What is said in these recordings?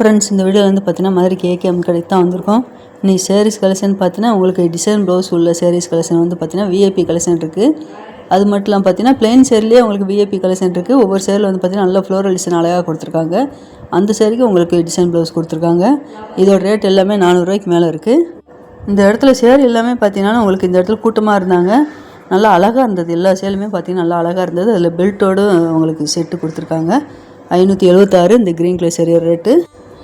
Friends இந்த video வந்து பார்த்தீங்கன்னா மதுரை கேகேஎம் கடைக்கு தான் வந்திருக்கோம். நீ சேரீஸ் கலெக்ஷன் பார்த்தீங்கன்னா உங்களுக்கு டிசைன் ப்ளவுஸ் உள்ள சேரீஸ் கலெக்ஷன் வந்து பார்த்தீங்கன்னா விஐபி கலெக்ஷன் இருக்குது அது மட்டும் இல்லாமல் பார்த்தீங்கன்னா பிளெயின் சேரிலேயே உங்களுக்கு விஐபி கலெக்ஷன் இருக்குது ஒவ்வொரு சேரில் வந்து பார்த்தீங்கன்னா நல்ல ஃப்ளோரல் டிசைன் அழகாக கொடுத்துருக்காங்க. அந்த சேரீக்கு உங்களுக்கு டிசைன் ப்ளவுஸ் கொடுத்துருக்காங்க. இதோட ரேட் எல்லாமே நானூறுரூவாய்க்கு மேலே இருக்குது இந்த இடத்துல சேர் எல்லாமே பார்த்தீங்கன்னா உங்களுக்கு இந்த இடத்துல கூட்டமாக இருந்தாங்க. நல்லா அழகாக இருந்தது. எல்லா சேலுமே பார்த்தீங்கன்னா நல்லா அழகாக இருந்தது. அதில் பெல்ட்டோடு உங்களுக்கு செட்டு கொடுத்துருக்காங்க. ஐநூற்றி எழுபத்தாறு இந்த க்ரீன் கலர் சேரியோட ரேட்டு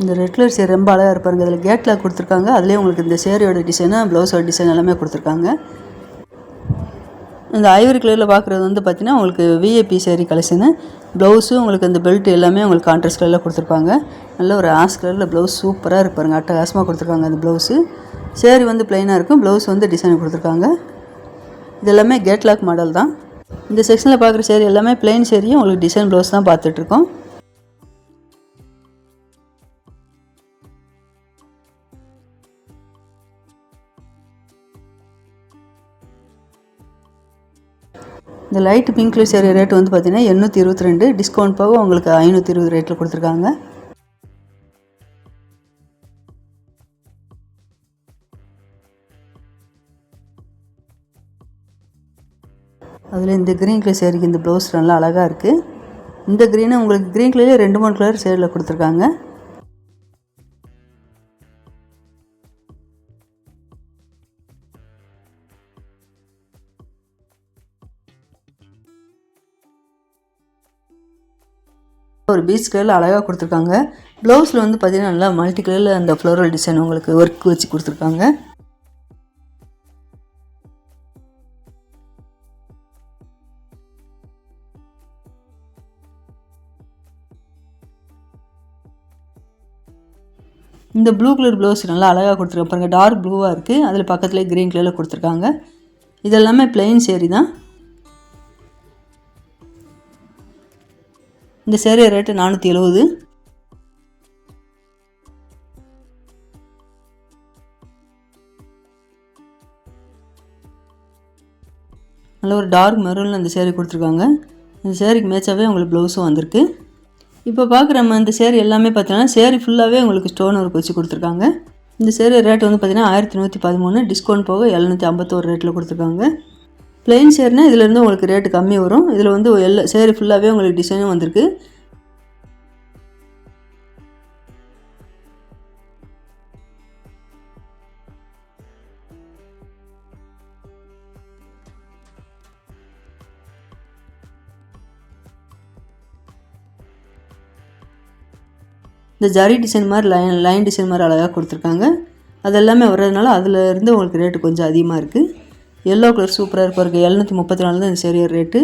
இந்த ரெட் கலர் சேரி ரொம்ப அழகாக இருப்பாருங்க அதில் கேட்டில் கொடுத்துருக்காங்க. அதுலேயே உங்களுக்கு இந்த சேரியோட டிசைனு ப்ளவுஸோட டிசைன் எல்லாமே கொடுத்துருக்காங்க. இந்த ஐவரி கலரில் பார்க்குறது வந்து பார்த்தீங்கன்னா உங்களுக்கு விஏபி சேரீ கலெக்ஷனு ப்ளவுஸும் உங்களுக்கு அந்த பெல்ட் எல்லாமே உங்களுக்கு கான்ட்ராஸ்ட் கலரில் கொடுத்துருப்பாங்க. நல்ல ஒரு ஆஸ் கலரில் ப்ளவுஸ் சூப்பராக இருப்பாருங்க அட்டகாசமாக கொடுத்துருக்காங்க அந்த ப்ளவுஸு சேரீ வந்து ப்ளைனாக இருக்கும் ப்ளவுஸ் வந்து டிசைன் கொடுத்துருக்காங்க. இது எல்லாமே கேட்லாக் மாடல் தான். இந்த செக்ஷனில் பார்க்குற சேரீ எல்லாமே பிளெயின் சேரீயும் உங்களுக்கு டிசைன் ப்ளவுஸ் தான் பார்த்துட்ருக்கோம் இந்த light pink colour sari rate வந்து பார்த்தீங்கன்னா எண்ணூற்றி இருபத்தி ரெண்டு டிஸ்கவுண்ட் போக உங்களுக்கு ஐநூற்றி இருபது ரேட்டில் கொடுத்துருக்காங்க. அதில் இந்த க்ரீன் கலர் சேரீக்கு இந்த ப்ளவுஸ் நல்லா அழகாக இருக்குது இந்த க்ரீனை உங்களுக்கு க்ரீன் கலர்லேயே ரெண்டு மூணு கலர் சேரில் கொடுத்துருக்காங்க. ஒரு பீச் கலரில் அழகாக கொடுத்துருக்காங்க. ப்ளவுஸில் வந்து பார்த்தீங்கன்னா நல்லா மல்டி கலரில் அந்த ஃப்ளோரல் டிசைன் உங்களுக்கு ஒர்க் வச்சு கொடுத்துருக்காங்க. இந்த ப்ளூ கலர் ப்ளவுஸ் நல்லா அழகாக கொடுத்துருக்காங்க. பாருங்கள் டார்க் ப்ளூவாக இருக்குது அதில் பக்கத்துலேயே க்ரீன் கலரில் கொடுத்துருக்காங்க. இது எல்லாமே பிளெயின் சேரீ தான். இந்த சேரீ ரேட்டு நானூற்றி எழுபது நல்ல ஒரு டார்க் மெரூனில் அந்த சேரீ கொடுத்துருக்காங்க. இந்த சேரீக்கு மேட்சாகவே உங்களுக்கு ப்ளவுஸும் வந்திருக்கு. இப்போ பார்க்குற நம்ம இந்த சேரீ எல்லாமே பார்த்தீங்கன்னா சேரீ ஃபுல்லாகவே உங்களுக்கு ஸ்டோன் ஒர்க் வச்சு கொடுத்துருக்காங்க. இந்த சேரீ ரேட் வந்து பார்த்தீங்கன்னா ஆயிரத்தி நூற்றி பதிமூணு. டிஸ்கவுண்ட் போக எழுநூற்றி ஐம்பத்தோரு ரேட்டில் கொடுத்துருக்காங்க. பிளெயின் சேரீனா இதுலேருந்து உங்களுக்கு ரேட்டு கம்மி வரும். இதில் வந்து எல்லா சேரு ஃபுல்லாகவே உங்களுக்கு டிசைனும் வந்திருக்கு. இந்த ஜரி டிசைன் மாதிரி லைன் லைன் டிசைன் மாதிரி அழகாக கொடுத்துருக்காங்க. அது எல்லாமே வர்றதுனால அதில் இருந்து உங்களுக்கு ரேட்டு கொஞ்சம் அதிகமாக இருக்குது எல்லோ கலர் சூப்பராக இருப்பாருக்கு எழுநூற்றி முப்பத்தி நாலு தான் இந்த சரியான ரேட்டு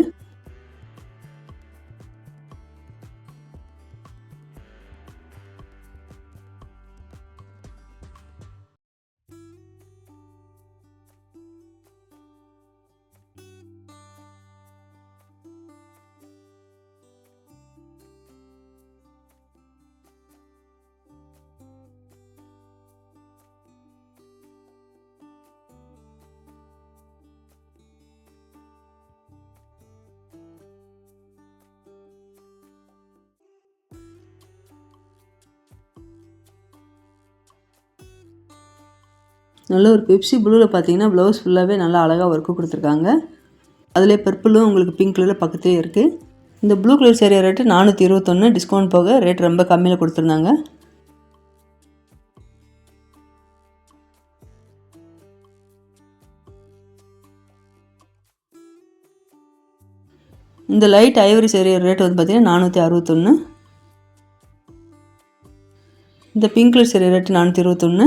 நல்ல ஒரு பெப்சி ப்ளூவில் பார்த்தீங்கன்னா ப்ளவுஸ் ஃபுல்லாகவே நல்லா அழகாக ஒர்க்கு கொடுத்துருக்காங்க. அதிலே பர்பிளும் உங்களுக்கு பிங்க் கலரில் பக்கத்துலேயே இருக்குது இந்த ப்ளூ கலர் சேரீ ரேட்டு நானூற்றி இருபத்தொன்று டிஸ்கவுண்ட் போக ரேட் ரொம்ப கம்மியில் கொடுத்துருந்தாங்க. இந்த லைட் ஐவரி சேரீ ரேட் வந்து பார்த்தீங்கன்னா நானூற்றி அறுபத்தொன்று இந்த பிங்க் கலர் சேரீ ரேட்டு நானூற்றி இருபத்தொன்று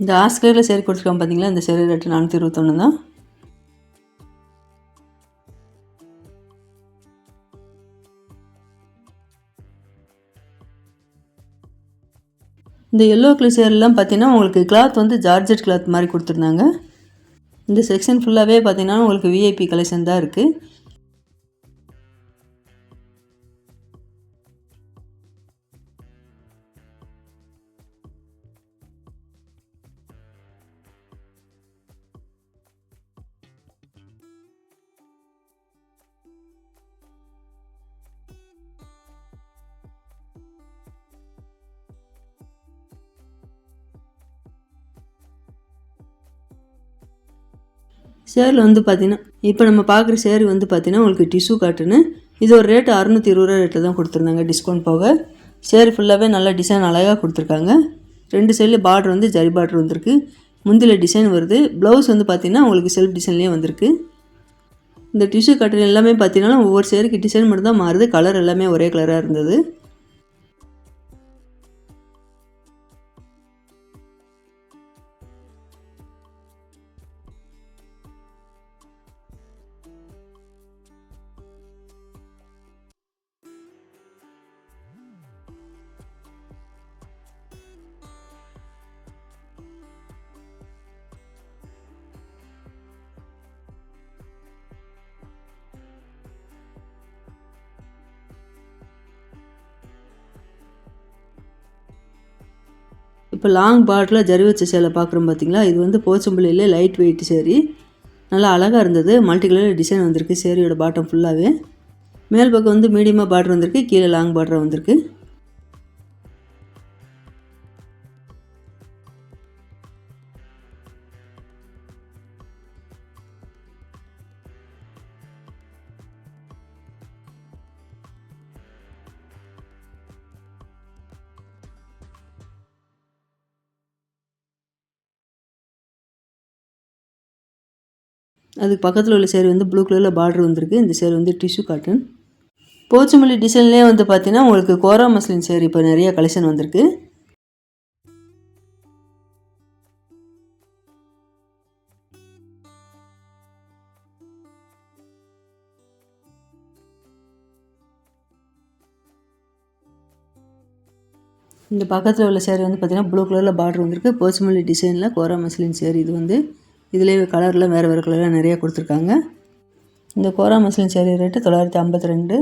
இந்த ஆஸ்கரில் சேரி கொடுத்துருக்காங்க பார்த்தீங்களா இந்த சேரி ரேட்டு நானூற்றி இருபத்தொன்று தான். இந்த எல்லோ கலர் சேரெலாம் பார்த்தீங்கன்னா உங்களுக்கு கிளாத் வந்து ஜார்ஜெட் கிளாத் மாதிரி கொடுத்துருந்தாங்க. இந்த செக்ஷன் ஃபுல்லாகவே பார்த்தீங்கன்னா உங்களுக்கு விஐபி கலெக்ஷன் தான் இருக்குது சேரில் வந்து பார்த்தீங்கன்னா இப்போ நம்ம பார்க்குற சேரு வந்து பார்த்தீங்கன்னா உங்களுக்கு டிஷ்யூ காட்டுன்னு இது ஒரு ரேட்டு அறுநூற்றி இருபது ரூபா ரேட்டில் தான் கொடுத்துருந்தாங்க டிஸ்கவுண்ட் போக. சேர் ஃபுல்லாகவே நல்லா டிசைன் அழகாக கொடுத்துருக்காங்க. ரெண்டு சைடில் பார்டர் வந்து ஜரி பார்டர் வந்திருக்கு. முந்தில டிசைன் வருது. ப்ளவுஸ் வந்து பார்த்தீங்கன்னா உங்களுக்கு செல்ஃப் டிசைன்லேயே வந்திருக்கு. இந்த டிஷ்யூ காட்டன் எல்லாமே பார்த்தீங்கன்னா ஒவ்வொரு சேருக்கு டிசைன் மட்டும் தான் மாறுது. கலர் எல்லாமே ஒரே கலராக இருந்தது. இப்போ லாங் பார்டரில் ஜரி வச்ச சேலை பார்க்குறோம் பார்த்தீங்களா? இது வந்து போச்சம்பள்ளியில் லைட் வெயிட் சேரீ. நல்லா அழகாக இருந்தது. மல்டி கலர் டிசைன் வந்திருக்கு சேரீயோட பாட்டம் ஃபுல்லாகவே மேல் பக்கம் வந்து மீடியமாக பார்டர் வந்திருக்கு. கீழே லாங் பார்டர் வந்திருக்கு. அதுக்கு பக்கத்தில் உள்ள சேர் வந்து ப்ளூ கலரில் பார்டர் வந்திருக்கு. இந்த சேர் வந்து டிஷ்யூ காட்டன் போச்சமல்லி டிசைன்லேயே வந்து பார்த்தீங்கன்னா உங்களுக்கு கோரா மஸ்லின் சேர் இப்போ நிறைய கலெக்ஷன் வந்திருக்கு. இந்த பக்கத்தில் உள்ள சேரீ வந்து பார்த்திங்கன்னா ப்ளூ கலரில் பார்டர் வந்திருக்கு. போச்சமல்லி டிசைனில் கோரா மஸ்லின் சேர் இது வந்து. இதுலேயே கலரில் வேறு வேறு கலரில் நிறைய கொடுத்துருக்காங்க. இந்த கோரா மஸ்லின் சேரீ ரேட்டு தொள்ளாயிரத்தி ஐம்பத்தி ரெண்டு.